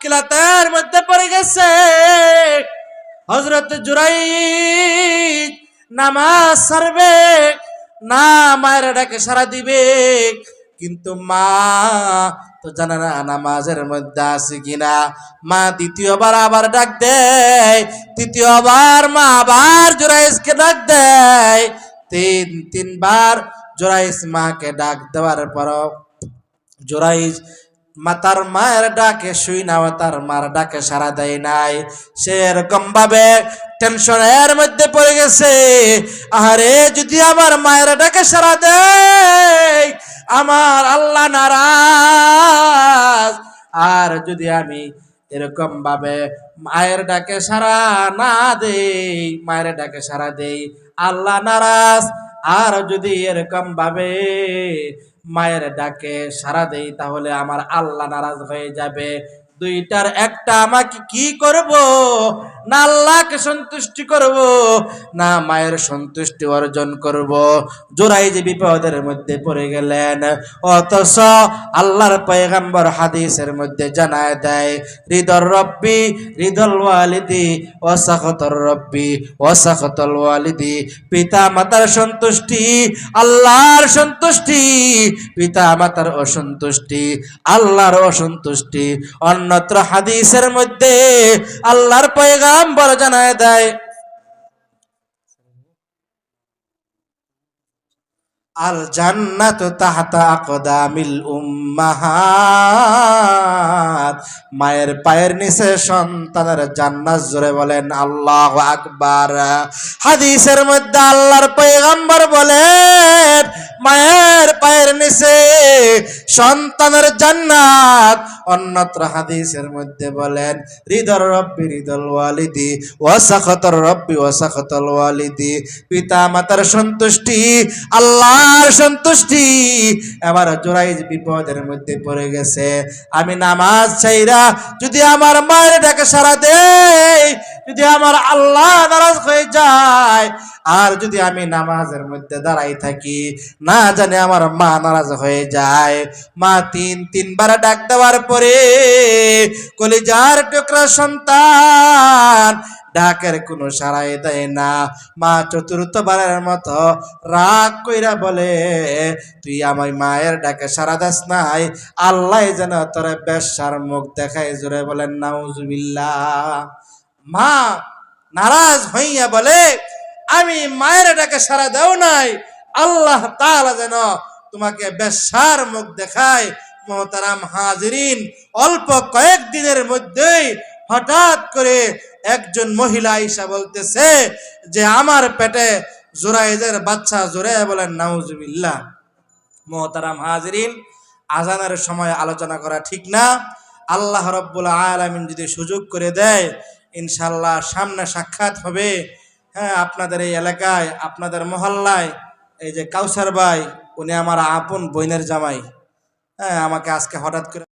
কিলাতের মধ্যে পড়ে গেছে। হজরত জুরাই নামাজ সারবে না মায়ের ডাকে সারা দিবে। কিন্তু মা তো জানে না নামাজের মধ্যে আছে কিনা। মা দ্বিতীয়বার আবার ডাক দেয়, তৃতীয়বার মা আবার জোরাইসকে ডাক দেয়। তিন, তিনবার জোরাইস মাকে ডাক দেওয়ার পর জোরাইজ মাতার মায়ের ডাকে শুই না তার মার ডাকে সারা দেয় নাই। সে এরকম ভাবে টেনশনের মধ্যে পড়ে গেছে। আরে যদি আমার মায়ের ডাকে সারা দেয়, আমার আল্লাহ নারাজ। আর যদি আমি এরকম ভাবে মায়ের ডাকে সারা না দেই, মায়ের ডাকে সারা দেই, আল্লাহ নারাজ। আর যদি এরকম ভাবে মায়ের ডাকে সারা দেই, তাহলে আমার আল্লাহ নারাজ হয়ে যাবে। দুইটার একটা আমাকে কি করব? না আল্লাহকে সন্তুষ্টি করব, না মায়ের সন্তুষ্টি অর্জন করব। জোরাই যে বিপদের মধ্যে পড়ে গেলেন, অথচ আল্লাহর পয়গাম্বর হাদিসের মধ্যে জানায় দেয় হৃদর রব্বি হৃদল ওয়ালিদি ওসাখতর রব্বি ওসাখতল ওয়ালিদি। পিতা মাতার সন্তুষ্টি, আল্লাহর সন্তুষ্টি, পিতা মাতার অসন্তুষ্টি, আল্লাহর অসন্তুষ্টি। অন্যত্র হাদিসের মধ্যে আল্লাহর পয়গাম্বর জানায় দেয়। আল জান্নাত তাহতা আকদামিল উম্মাহাত। মায়ের পায়ের নিচে সন্তানের জান্নাত জোরে বলেন, আল্লাহ আকবার। হাদিসের মধ্যে আল্লাহর পয়গাম্বর বলেন মায়ের পায়ের নিচে সন্তানের জান্নাত। অন্যত্র হাদিসের মধ্যে বলেন হৃদর রব্বি হৃদল ওয়ালিদি, ওয়াসাখতর রব্বি, ওয়াসাখতল ওয়ালিদি। পিতা মাতার সন্তুষ্টি, আল্লাহর সন্তুষ্টি। এবার জোরাই বিপদের মধ্যে পড়ে গেছে, আমি নামাজ চাইরা যদি আমার মায়ের ডাকে সারা দেই যদি আমার আল্লাহ নারাজ হয়ে যায়, আর যদি আমি নামাজের মধ্যে দাঁড়াই থাকি, না জানি আমার মা নারাজ হয়ে যায়। মা তিন, তিনবার ডাক দেওয়ার পরে কলিজার টুকরা সন্তান ডাকের কোনো সারাই দেয় না। মা চতুর্থবারের মতো রাগ কইরা বলে, তুই আমার মায়ের ডাকে সারা দাস নাই। আল্লাহ যেন তোর বেশার মুখ দেখায় জোরে বলেন, নাউজুবিল্লাহ। মা নারাজ হইয়া বলে, আমি মায়ের ডাকে সারা দেও নাই। আল্লাহ তাআলা যেন তোমাকে বেশার মুখ দেখায়। মোহতারাম হাজরিন, অল্প কয়েক দিনের মধ্যেই হঠাৎ করে একজন মহিলা আইসা বলতেছে যে, আমার পেটে জোরাইদের বাচ্চা জোরে বলেন, নাউজুবিল্লাহ। মোহতারাম হাজরিন, আজানের সময় আলোচনা করা ঠিক না। আল্লাহ রব্বুল আলমিন যদি সুযোগ করে দেয় ইনশাল্লাহ সামনে সাক্ষাৎ হবে। হ্যাঁ আপনাদের এই এলাকায়, আপনাদের মহল্লায়, এই যে কাউসার ভাই, উনি আমার আপন বইনের জামাই। হ্যাঁ আমাকে আজকে হঠাৎ করে